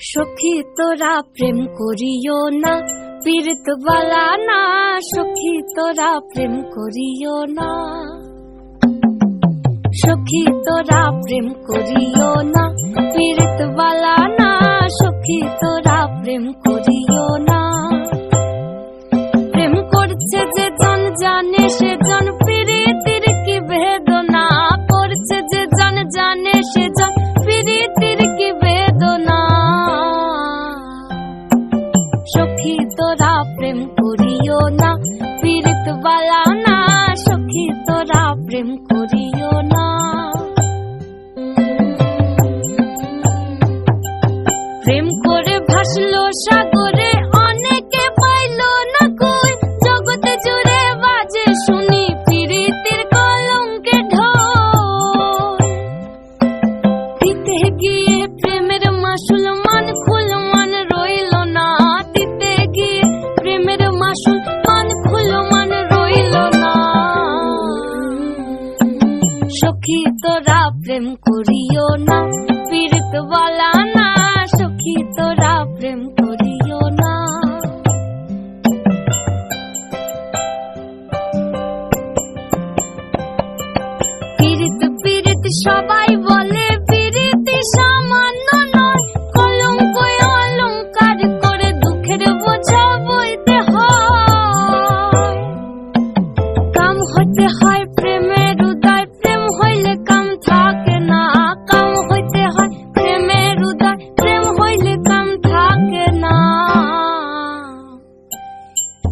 সখী তোরা প্রেম করিও না পীড়িত বালা না। সখী তোরা প্রেম করিও না। সখী তোরা প্রেম করিও না পীড়িত বালা না। সখী তোরা প্রেম করিও জন সে জন পীড়িতির কি বেদনা করছে যে জন, জানে সে জন পীড়িতির কি বেদনা। সখী তোরা প্রেম করিও না পীড়িত বালা না, সখী তোরা প্রেম করিও না। প্রেম করে ভাসলো সাগরে মাসুল মান খুল মান রইল না দিতে গিয়ে। প্রেমের মাসুল মান খুল মান রইল না। সখী তোরা প্রেম করিও না পীড়িত বালা না। সখী তোরা প্রেম করিও না। পীড়িত পীড়িত সবাই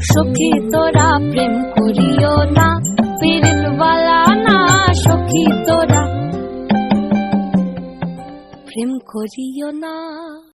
সখী তোরা প্রেম করিও না পীড়িত বালা না সখী তোরা। প্রেম করিও না।